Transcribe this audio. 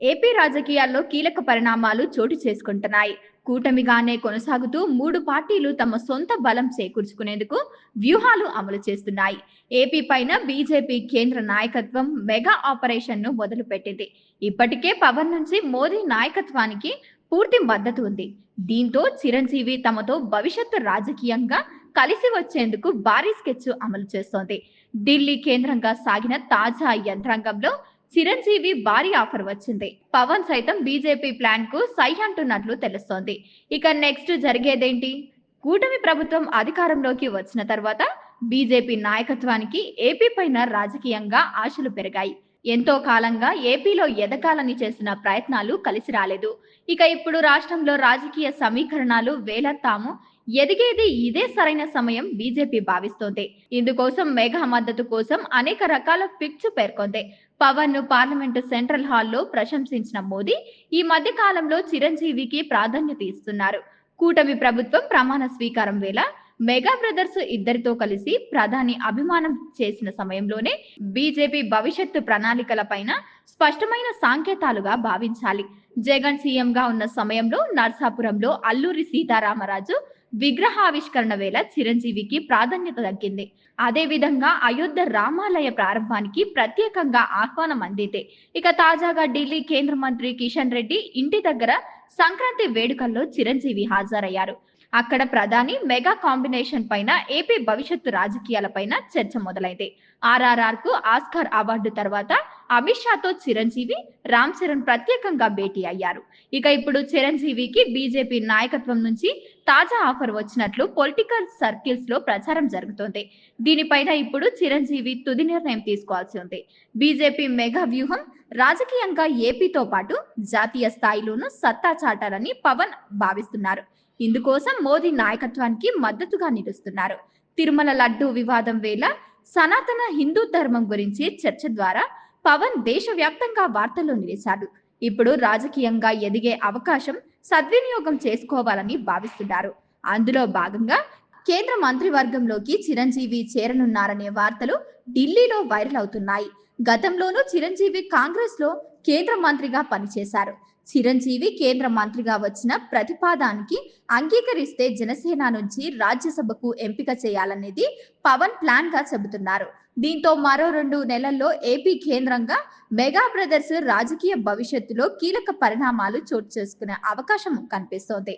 AP రాజకీయాల్లో కీలక పరిణామాలు చోటు చేసుకుంటున్నాయి. కూటమిగానే కొనసాగుతూ మూడు పార్టీలు తమ సొంత బలం చేకూర్చుకునేందుకు వ్యూహాలు అమలు చేస్తున్నాయి. ఏపీ పైన బీజేపీ కేంద్ర నాయకత్వం మెగా ఆపరేషన్ను మొదలుపెట్టింది. ఇప్పటికే పవన్ నుంచి మోదీ నాయకత్వానికి పూర్తి మద్దతు ఉంది. దీంతో చిరంజీవి తమతో భవిష్యత్తు రాజకీయంగా కలిసి వచ్చేందుకు భారీ స్కెచ్ అమలు చేస్తోంది. ఢిల్లీ కేంద్రంగా సాగిన తాజా యంత్రాంగంలో చిరంజీవి భారీ ఆఫర్ వచ్చింది. పవన్ సైతం బీజేపీ ప్లాన్కు సై అంటున్నట్లు తెలుస్తోంది. ఇక నెక్స్ట్ జరిగేదేంటి? కూటమి ప్రభుత్వం అధికారంలోకి వచ్చిన తర్వాత బీజేపీ నాయకత్వానికి ఏపీ పైన రాజకీయంగా ఆశలు పెరిగాయి. ఎంతో కాలంగా ఏపీలో ఎదగాలని చేసిన ప్రయత్నాలు కలిసి రాలేదు. ఇక ఇప్పుడు రాష్ట్రంలో రాజకీయ సమీకరణాలు వేలత్తాము. ఎదిగేది ఇదే సరైన సమయం బీజేపీ భావిస్తోంది. ఇందుకోసం మెగా మద్దతు కోసం అనేక రకాల ఫిక్స్ పేర్కొంది. పవన్ను పార్లమెంటు సెంట్రల్ హాల్లో ప్రశంసించిన మోదీ ఈ మధ్య కాలంలో చిరంజీవికి ప్రాధాన్యత ఇస్తున్నారు. కూటమి ప్రభుత్వం ప్రమాణ స్వీకారం వేళ మెగా బ్రదర్స్ ఇద్దరితో కలిసి ప్రధాని అభిమానం చేసిన సమయంలోనే బీజేపీ భవిష్యత్తు ప్రణాళికల పైన స్పష్టమైన సంకేతాలుగా భావించాలి. జగన్ సీఎంగా ఉన్న సమయంలో నర్సాపురంలో అల్లూరి సీతారామరాజు విగ్రహావిష్కరణ వేళ చిరంజీవికి ప్రాధాన్యత దక్కింది. అదే విధంగా అయోధ్య రామాలయ ప్రారంభానికి ప్రత్యేకంగా ఆహ్వానం అందితే ఇక తాజాగా ఢిల్లీ కేంద్ర మంత్రి కిషన్ రెడ్డి ఇంటి దగ్గర సంక్రాంతి వేడుకల్లో చిరంజీవి హాజరయ్యారు. అక్కడ ప్రధాని మెగా కాంబినేషన్ పైన ఏపీ భవిష్యత్తు రాజకీయాల పైన చర్చ మొదలైంది. ఆర్ఆర్ఆర్కు ఆస్కార్ అవార్డు తర్వాత అమిత్ షాతో చిరంజీవి రామ్ చరణ్ ప్రత్యేకంగా భేటీ అయ్యారు. ఇక ఇప్పుడు చిరంజీవికి బీజేపీ నాయకత్వం నుంచి తాజా ఆఫర్ వచ్చినట్లు పొలిటికల్ సర్కిల్స్లో ప్రచారం జరుగుతోంది. దీనిపైన ఇప్పుడు చిరంజీవి తుది నిర్ణయం తీసుకోవాల్సి ఉంది. బీజేపీ మెగా వ్యూహం రాజకీయంగా ఏపీతో పాటు జాతీయ స్థాయిలోనూ సత్తా చాటాలని పవన్ భావిస్తున్నారు. ఇందుకోసం మోదీ నాయకత్వానికి మద్దతుగా నిలుస్తున్నారు. తిరుమల లడ్డూ వివాదం వేళ సనాతన హిందూ ధర్మం గురించి చర్చ ద్వారా పవన్ దేశవ్యాప్తంగా వార్తల్లో నిలిచాడు. ఇప్పుడు రాజకీయంగా ఎదిగే అవకాశం సద్వినియోగం చేసుకోవాలని భావిస్తున్నారు. అందులో భాగంగా కేంద్ర మంత్రివర్గంలోకి చిరంజీవి చేరనున్నారనే వార్తలు ఢిల్లీలో వైరల్ అవుతున్నాయి. గతంలోనూ చిరంజీవి కాంగ్రెస్లో కేంద్ర మంత్రిగా పనిచేశారు. చిరంజీవి కేంద్ర మంత్రిగా వచ్చిన ప్రతిపాదానికి అంగీకరిస్తే జనసేన నుంచి రాజ్యసభకు ఎంపిక చేయాలనేది పవన్ ప్లాన్గా చెబుతున్నారు. దీంతో మరో రెండు నెలల్లో ఏపీ కేంద్రంగా మెగా బ్రదర్స్ రాజకీయ భవిష్యత్తులో కీలక పరిణామాలు చోటు చేసుకునే అవకాశం కనిపిస్తోంది.